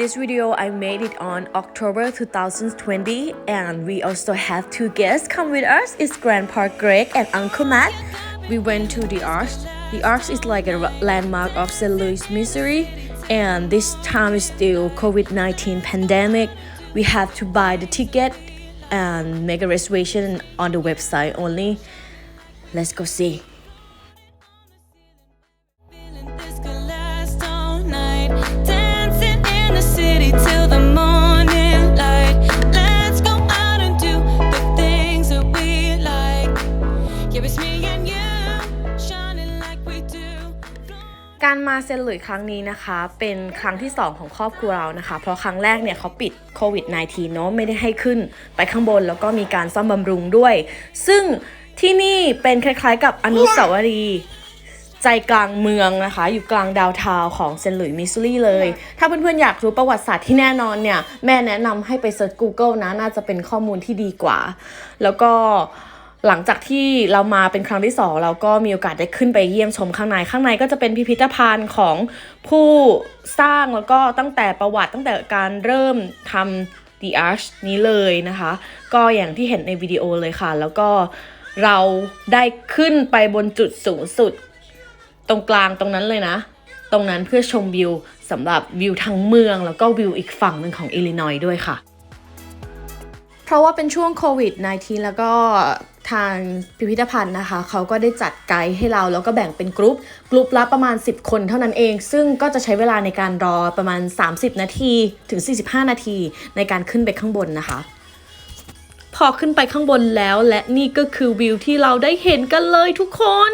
This video I made it on October 2020, and we also have two guests come with us. It's Grandpa Greg and Uncle Matt. We went to the Arch. The Arch is like a landmark of St. Louis, Missouri, and this time is still COVID-19 pandemic. We have to buy the ticket and make a reservation on the website only. Let's go see. การมาเซนหลุยครั้งนี้นะคะ เป็นครั้งที่ 2 ของครอบครัวเรานะคะ เพราะครั้งแรกเนี่ยเขาปิดโควิด -19 เนาะไม่ได้ให้ขึ้นไปข้างบนแล้วก็มีการซ่อมบำรุงด้วย ซึ่งที่นี่เป็นคล้ายๆกับอนุสาวรีย์ใจกลางเมืองนะคะ อยู่กลางดาวทาวของเซนหลุยมิสซูรีเลย ถ้าเพื่อนๆอยากรู้ประวัติศาสตร์ที่แน่นอนเนี่ย แม่แนะนำให้ไปเซิร์ช Google นะ น่าจะเป็นข้อมูลที่ดีกว่า แล้วก็ หลังจากที่เรามาเป็นครั้งที่สองเราก็มีโอกาสได้ขึ้นไปเยี่ยมชมข้างใน ข้างในก็จะเป็นพิพิธภัณฑ์ของผู้สร้างแล้วก็ตั้งแต่ประวัติตั้งแต่การเริ่มทำ The Arch นี้เลยนะคะ ก็อย่างที่เห็นในวิดีโอเลยค่ะ แล้วก็เราได้ขึ้นไปบนจุดสูงสุด ตรงกลางตรงนั้นเลยนะ ตรงนั้นเพื่อชมวิวสำหรับวิวทั้งเมือง แล้วก็วิวอีกฝั่งหนึ่งของอิลลินอยด้วยค่ะเพราะว่าเป็นช่วงโควิด -19 แล้วก็ ทางพิพิธภัณฑ์นะคะ เขาก็ได้จัดไกด์ให้เราแล้วก็แบ่งเป็นกรุ๊ปกรุ๊ปละประมาณ 10 คนเท่านั้นเอง ซึ่งก็จะใช้เวลาในการรอประมาณ 30 นาทีถึง 45 นาทีในการขึ้นไปข้างบนนะคะ พอขึ้นไปข้างบนแล้วและนี่ก็คือวิวที่เราได้เห็นกันเลยทุกคน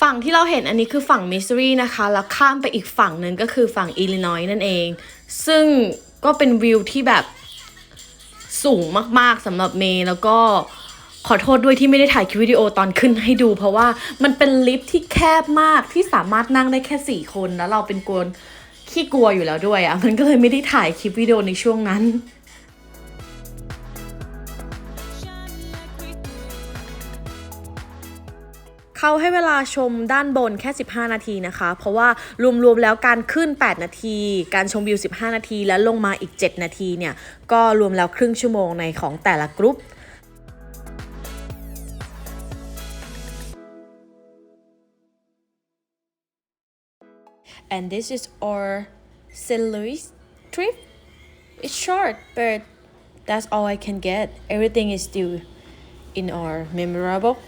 ฝั่งที่เราเห็นอันนี้คือฝั่งมิสซูรีนะคะ แล้วข้ามไปอีกฝั่งหนึ่งก็คือฝั่งอิลลินอยส์นั่นเอง ซึ่งก็เป็นวิวที่แบบสูงมากๆสำหรับเมย์แล้วก็ขอโทษด้วยที่ไม่ได้ถ่ายคลิปวิดีโอตอนขึ้นให้ดู เพราะว่ามันเป็นลิฟที่แคบมากที่สามารถนั่งได้แค่4คนแล้วเราเป็นกวนขี้กลัวอยู่แล้วด้วยอะ่ะมันก็เลยไม่ได้ถ่ายคลิปวิดีโอในช่วงนั้น เขาให้เวลาชมด้านบนแค่ 15 นาทีนะคะ เพราะว่ารวมๆแล้วการขึ้น 8 นาที การชมวิว 15 นาที แล้วลงมาอีก 7 นาทีเนี่ย ก็รวมแล้วครึ่งชั่วโมงในของแต่ละกรุ๊ป and this is our St. Louis trip. It's short, but that's all I can get. Everything is still in our memorable.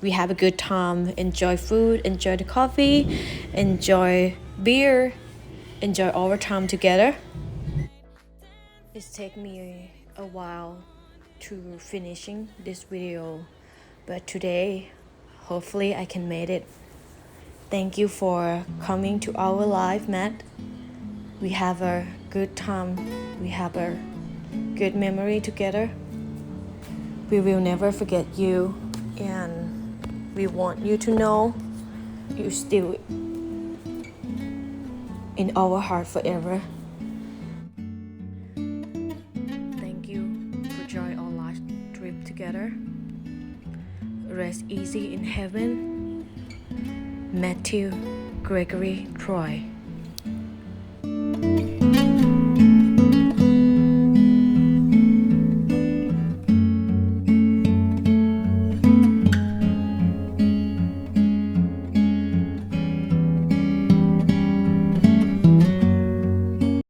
We have a good time, enjoy food, enjoy the coffee, enjoy beer, enjoy our time together. It's taken me a while to finishing this video, but today, hopefully I can make it. Thank you for coming to our live, Matt. We have a good time. We have a good memory together. We will never forget you, and we want you to know you're still in our heart forever. Thank you for joining our last trip together. Rest easy in heaven. Matthew Gregory Troy.